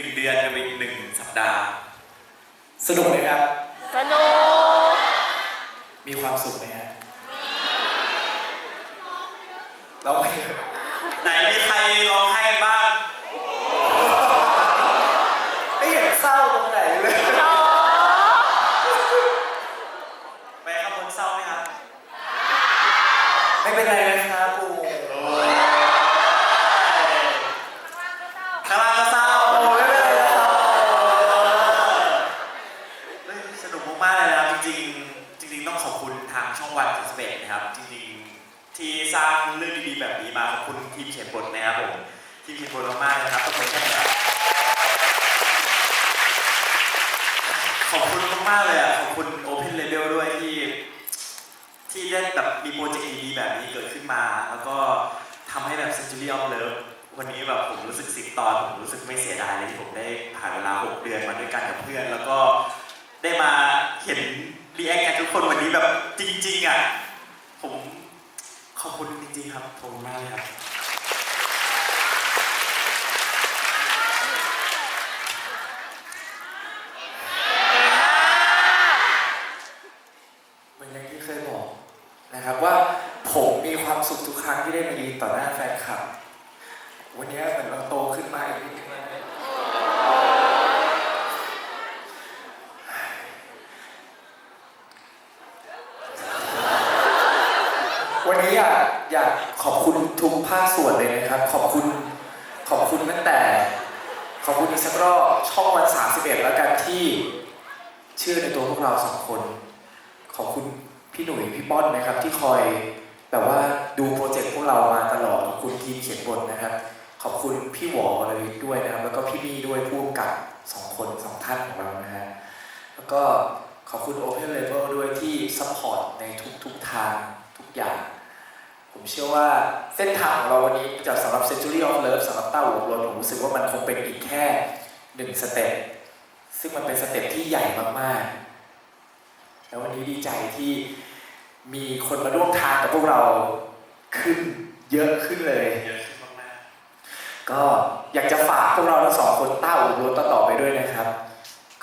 นึ่งเดือนจะเป็นหนึ่งสัปดาห์ สนุกไหมครับ สนุก มีความสุขไหมฮะเราไม่ไหนมีใครร้องไห้บ้างไม่เห็นเศร้าตรงไหนเลยอ๋อไปข้างบนเศร้าไหมครับ ไม่เป็นไรนะครับปู มากๆเลยนะครับจริงๆ จริง ๆ ต้องขอบคุณทางช่องวันสเปนะครับ จริงๆ ที่สร้างเรื่องดีๆแบบนี้มาขอบคุณทีมเขียนบทนะครับผมทีมเขียนบทมากๆนะครับขอบคุณแค่ครับขอบคุณมากๆเลยอะขอบคุณ Open Label ด้วยที่ ที่ได้แบบมีโปรเจกต์ดีๆแบบนี้เกิดขึ้นมา แล้วก็ทำให้แบบ Century of Love วันนี้แบบผมรู้สึกสิบตอนผมรู้สึกไม่เสียดายเลยที่ผมได้ผ่านเวลา 6 เดือนมาด้วยกันกับเพื่อน แล้วก็ ได้มาเห็นรีแอคกันทุกคนวันนี้แบบจริงๆอะผมขอบคุณจริงๆครับผมมากเลยครับ เก่งมาก เหมือนอย่างที่เคยบอกนะครับว่าผมมีความสุขทุกครั้งที่ได้มายืนต่อหน้าแฟนคลับ วันนี้เหมือนเราโตขึ้นมาอีกนิดนึงแล้วนะวันนี้ อยากขอบคุณทุกภาคส่วนเลยนะครับ ขอบคุณขอบคุณตั้งแต่ ขอบคุณอีกสักรอบช่องวัน 31 แล้วกันที่เชื่อในตัวพวกเราสองคน ขอบคุณพี่หนุ่ยพี่ป้อนนะครับ ที่คอยแบบว่าดูโปรเจกต์พวกเรามาตลอดขอบคุณทีมเขียนบทนะครับ ขอบคุณพี่หวอวรวิทย์ด้วยนะครับ แล้วก็พี่มี่ด้วยผู้กำกับสองคนสองท่านของเรานะฮะแล้วก็ขอบคุณ Open Label ด้วยที่ซัพพอร์ตในทุกๆทางทุกอย่าง ผมเชื่อว่าเส้นทางของเราวันนี้จากสำหรับ Century of Love สำหรับเต้าหัวโลนผมรู้สึกว่ามันคงเป็นอีกแค่หนึ่งสเต็ปซึ่งมันเป็นสเต็ปที่ใหญ่มากๆ แล้ววันนี้ดีใจที่มีคนมาร่วมทางกับพวกเราขึ้นเยอะขึ้นเลยเยอะขึ้นมากก็อยากจะฝากพวกเราทั้งสองคนเต้าอุบลต่อๆไปด้วยนะครับ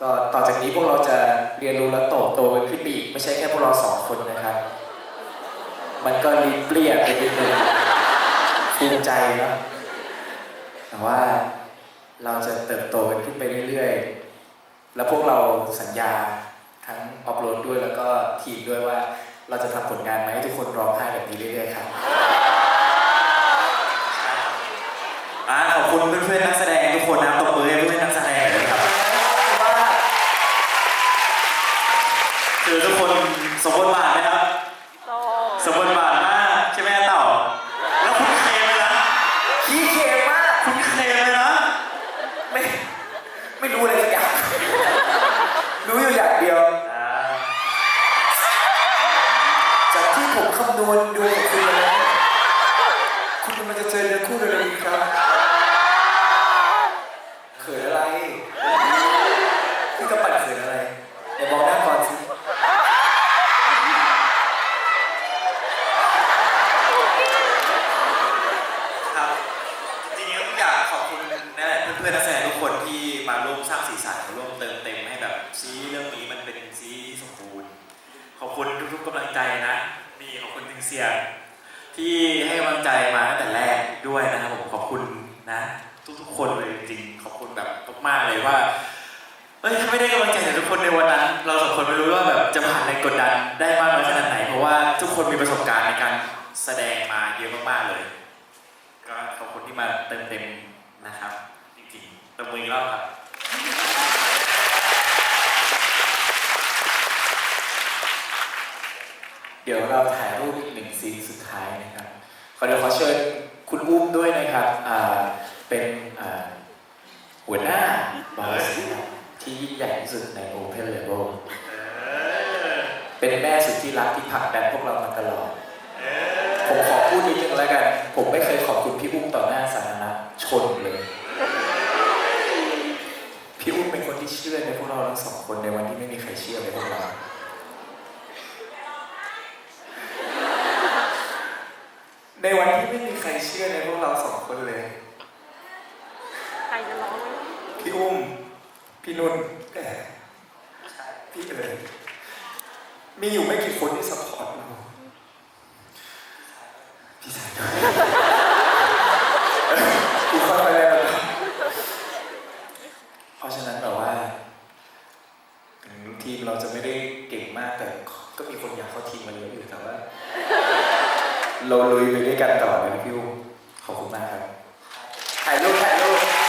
ก็ต่อจากนี้พวกเราจะเรียนรู้และโตโตกันขึ้นไปอีกไม่ใช่แค่พวกเราสองคนนะครับ มันก็รีบเปลี่ยนไปนิดนึงภูมิใจเนอะแต่ว่าเราจะเติบโตขึ้นไปเรื่อยๆ แล้วพวกเราสัญญาทั้งออฟโหลดด้วยแล้วก็ทีมด้วยว่าเราจะทำผลงานมาให้ทุกคนร้องไห้แบบนี้เรื่อยๆครับอ่าขอบคุณเพื่อนๆนักแสดงทุกคนนะตบมือให้เพื่อนๆนักแสดงเลยครับ คือทุกคนสมบทบาทไหมครับ โต สมบทบาทมากใช่ไหมเต่า แล้วคุณเคมเลยนะ ขี้เค็มมาก คุณเคมเลยนะ ไม่ไม่รู้อะไรสักอย่าง รู้อยู่อย่างเดียว อ่า จากที่ผมคำนวณดูกับคุณแล้ว คุณกำลังจะเจอเนื้อคู่เร็วๆนี้ครับเขินอะไรพี่กระปัดเขินอะไรเดี๋ยวมองหน้าก่อนสิ ครับจริงๆต้องอยากขอบคุณนั่นแหละเพื่อนๆนักแสดงทุกคนที่มาร่วมสร้างสีสันมาร่วมเติมเต็มให้แบบซีรีส์เรื่องนี้มันเป็นซีรีส์ที่สมบูรณ์ ขอบคุณทุกๆกำลังใจนะนี่ขอบคุณถึงเสียงที่ให้กำลังใจมาตั้งแต่แรกด้วยนะครับผมขอบคุณนะ ทุกๆคนเลยจริงๆขอบคุณแบบมากๆเลยว่าเอ้ยถ้าไม่ได้กำลังใจจากทุกคนในวันนั้น เราสองคนไม่รู้ว่าแบบจะผ่านแรงกดดันได้มากน้อยขนาดไหน เพราะว่าทุกคนมีประสบการณ์ในการแสดงมาเยอะมากๆเลย ก็ขอบคุณที่มาเติมเต็มนะครับ จริงๆตบมืออีกรอบครับ เดี๋ยวเราถ่ายรูปอีกหนึ่งซีนสุดท้ายนะครับขอเดี๋ยวขอเชิญคุณอุ้มด้วยนะครับเป็นหัวหน้าบอสนะครับที่ยิ่งใหญ่ที่สุดใน Open Level เป็นแม่สุดที่รักที่ผลักดันพวกเรามาตลอด ผมขอพูดนิดนึงแล้วกัน ผมไม่เคยขอบคุณพี่อุ้มต่อหน้าสาธารณชนเลย พี่อุ้มเป็นคนที่เชื่อในพวกเราทั้งสองคนในวันที่ไม่มีใครเชื่อในพวกเรา ในวันที่ไม่มีใครเชื่อในพวกเราสองคนเลยพี่อุ้ม พี่นุ่นแหมพี่เอ๋ยมีอยู่ไม่กี่คนที่สปอร์ตเราพี่ชายด้วยกูค่อยๆแล้วกันเพราะฉะนั้นแบบว่าถึงทีมเราจะไม่ได้เก่งมากแต่ก็มีคนอยากเข้าทีมมาเยอะอยู่แต่ว่า เราลุยไปด้วยกันต่อเลยนะพี่อุ้มขอบคุณมากครับถ่ายรูป